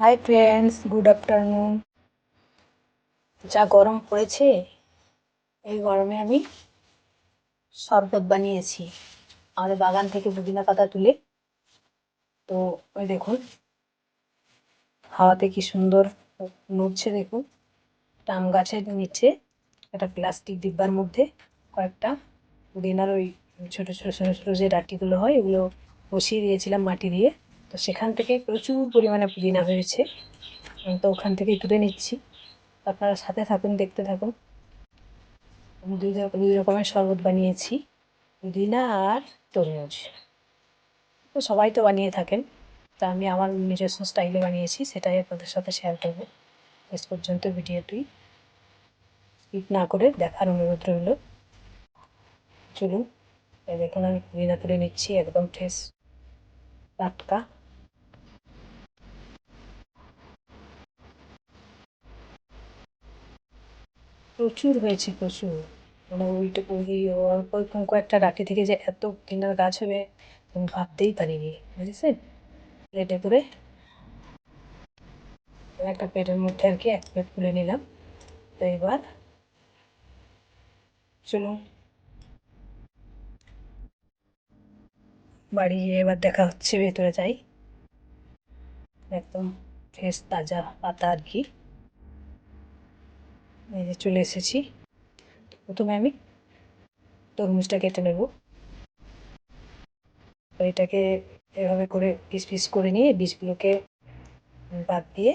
Hi friends good afternoon যা গরম পড়েছে, এই গরমে আমি শরবত বানিয়েছি। আমাদের বাগান থেকে পুদিনা পাতা তুলে। তো ওই দেখুন, হাওয়াতে কি সুন্দর নড়ছে দেখুন। টাম গাছের নিচে একটা প্লাস্টিক ডিব্বার মধ্যে কয়েকটা পুদিনার ওই ছোটো ছোটো ছোটো ছোটো যে ডাঁটিগুলো হয়, এগুলো বসিয়ে দিয়েছিলাম মাটি দিয়ে। তো সেখান থেকে প্রচুর পরিমাণে পুদিনা হয়েছে। তো ওখান থেকেই তুলে নিচ্ছি। আপনারা সাথে থাকুন, দেখতে থাকুন। দুই দুই রকমের শরবত বানিয়েছি। পুদিনা আর তরমুজ। তো সবাই তো বানিয়ে থাকেন। তা আমি আমার নিজস্ব স্টাইলে বানিয়েছি, সেটাই আপনাদের সাথে শেয়ার করব। শেষ পর্যন্ত ভিডিওটি স্কিপ না করে দেখার অনুরোধ রইল। চলুন দেখুন আমি পুদিনা তুলে নিচ্ছি, একদম ফ্রেশ টাটকা। প্রচুর হয়েছে, প্রচুর। মানে উল্টে কয়েকটা ডাঁটি থেকে যে এত কিনার গাছ হবে, আমি ভাবতেই পারিনি, বুঝেছেন? প্লেটে করে একটা প্লেটের মধ্যে আর কি এক প্লেট তুলে নিলাম। তো এবার চলুন। বাড়ি গিয়ে এবার দেখা হচ্ছে, ভেতরে যাই। একদম ফ্রেশ তাজা পাতা আর কি। এই যে চলে এসেছি। প্রথমে আমি তরমুজটা কেটে নেব। এটাকে এভাবে করে পিস পিস করে নিয়ে বীজগুলোকে বাদ দিয়ে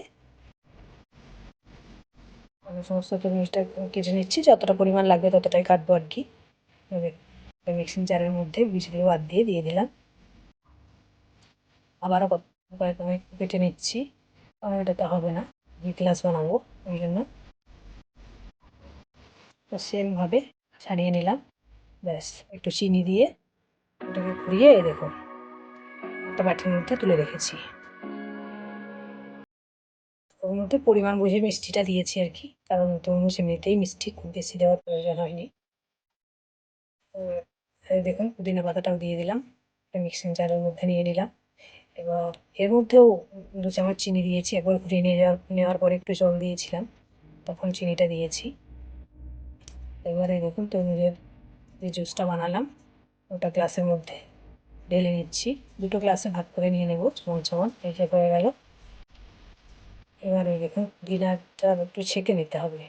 আমি সমস্ত তরমুজটা কেটে নিচ্ছি। যতটা পরিমাণ লাগবে ততটাই কাটবো আর কি। মিক্সিং জারের মধ্যে বীজগুলো বাদ দিয়ে দিয়ে দিলাম। আবারও কয়েক কেটে নিচ্ছি। কারণ এটাতে হবে না। দুই গ্লাস বানাবো, ওই জন্য। সেমভাবে ছাড়িয়ে নিলাম। ব্যাস, একটু চিনি দিয়ে ওটাকে ঘুরিয়ে দেখুন একটা বাটির মধ্যে তুলে রেখেছি। ওর মধ্যে পরিমাণ বুঝে মিষ্টিটা দিয়েছি আর কি, কারণ তরমুজ এমনিতেই মিষ্টি খুব বেশি দেওয়ার প্রয়োজন হয়নি। দেখুন, পুদিনা পাতাটাও দিয়ে দিলাম মিক্সিং জারের মধ্যে নিয়ে নিলাম। এবার এর মধ্যেও দু চামচ চিনি দিয়েছি, একবার ঘুরিয়ে নিয়ে যাওয়ার, নেওয়ার পরে একটু জল দিয়েছিলাম, তখন চিনিটা দিয়েছি। এবারে দেখুন তরমুজের যে জুসটা বানালাম, ওটা গ্লাসের মধ্যে ঢেলে নিচ্ছি। দুটো গ্লাসে ভাগ করে নিয়ে নেব সমান এই যে হয়ে গেল। এবারে দেখুন ডিনারটা একটু ছেঁকে নিতে হবে।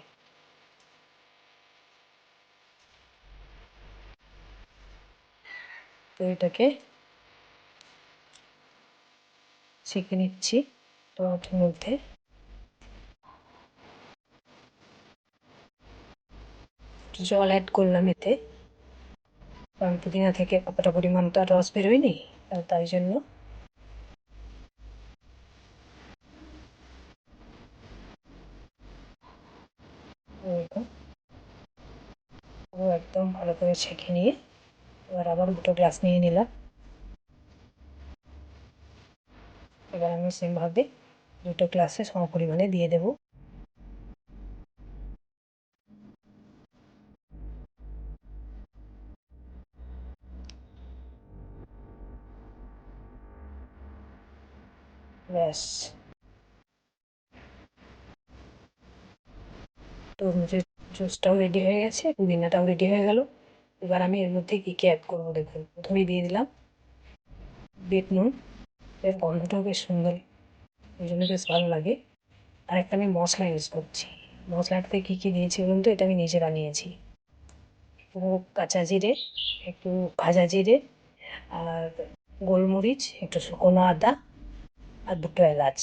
তো এটাকে ছেঁকে নিচ্ছি টমেটোর মধ্যে। জল অ্যাড করলাম এতে। কারণ পুদিনা থেকে কতটা পরিমাণ তো আর রস বেরোয়নি তাই জন্য। একদম ভালো করে ছেঁকে নিয়ে এবার আবার দুটো গ্লাস নিয়ে নিলাম। এবার আমি সেমভাবে দুটো গ্লাসে সম পরিমাণে দিয়ে দেব। ব্যাস তরমুজের জুসটাও রেডি হয়ে গেছে, পুদিনাটাও রেডি হয়ে গেল। এবার আমি এর মধ্যে কী কী অ্যাড করব দেখুন। প্রথমেই দিয়ে দিলাম বিট নুন। এর গন্ধটাও বেশ সুন্দর। ওই জন্য বেশ ভালো লাগে। আর একটা আমি মশলা ইউজ করছি। মশলাটাতে কী কী দিয়েছি বলুন তো? এটা আমি নিজে বানিয়েছি। একটু কাঁচা জিরে, একটু ভাজা জিরে, আর গোলমরিচ, একটু শুকনো আদা আর দুটো এলাচ।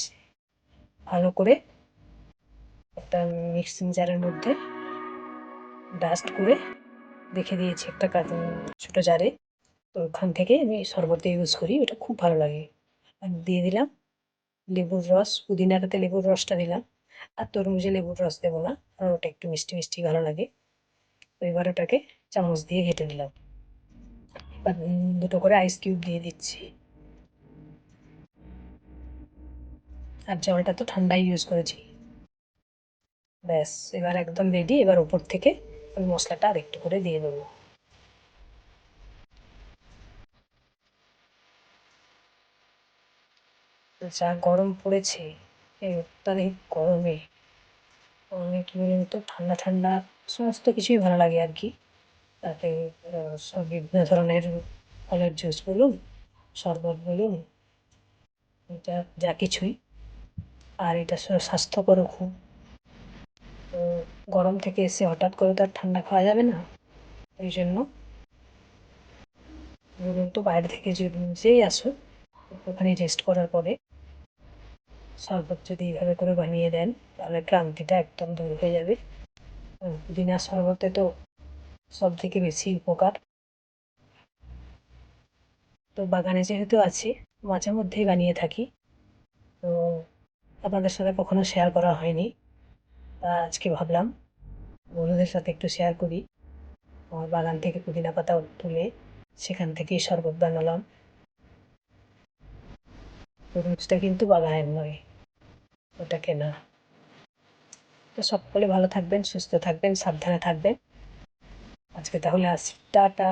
ভালো করে একটা মিক্সিং জারের মধ্যে ডাস্ট করে রেখে দিয়েছি একটা ছোটো জারে। তো ওখান থেকে আমি শরবতে ইউজ করি, ওটা খুব ভালো লাগে। আর দিয়ে দিলাম লেবুর রস, পুদিনাটাতে লেবুর রসটা দিলাম। আর তরমুজে লেবুর রস দেবো না, কারণ ওটা একটু মিষ্টি মিষ্টি ভালো লাগে। তো এবার ওটাকে চামচ দিয়ে ঘেটে দিলাম এবার দুটো করে আইস কিউব দিয়ে দিচ্ছি। আর জলটা তো ঠান্ডাই ইউজ করেছি। ব্যাস, এবার একদম রেডি এবার ওপর থেকে ওই মশলাটা আর একটু করে দিয়ে দেবো। যা গরম পড়েছে, এই অত্যাধিক গরমে। অনেক তো, ঠান্ডা ঠান্ডা, সমস্ত কিছুই ভালো লাগে আর কি। তাতে সব বিভিন্ন ধরনের ফলের জুস বলুন, শরবত বলুন, এটা যা কিছুই। আর এটা স্বাস্থ্যকরও খুব গরম থেকে এসে হঠাৎ করে তো আর ঠান্ডা খাওয়া যাবে না। এই জন্য তো বাইরে থেকে যে যেই আসুক ওখানে রেস্ট করার পরে শরবত যদি এইভাবে করে বানিয়ে দেন, তাহলে ক্লান্তিটা একদম দূর হয়ে যাবে। বিনা শরবতে তো সব থেকে বেশি উপকার। তো বাগানে যেহেতু আছি, মাঝে মধ্যেই বানিয়ে থাকি। তো আপনাদের সাথে কখনো শেয়ার করা হয়নি। তা আজকে ভাবলাম, বন্ধুদের সাথে একটু শেয়ার করি। আমার বাগান থেকে পুদিনা পাতা তুলে সেখান থেকেই শরবত বানালাম। তরমুজটা কিন্তু বাগানের নয়, ওটা কেনা। তো সকলে ভালো থাকবেন, সুস্থ থাকবেন, সাবধানে থাকবেন। আজকে তাহলে আসি টাটা।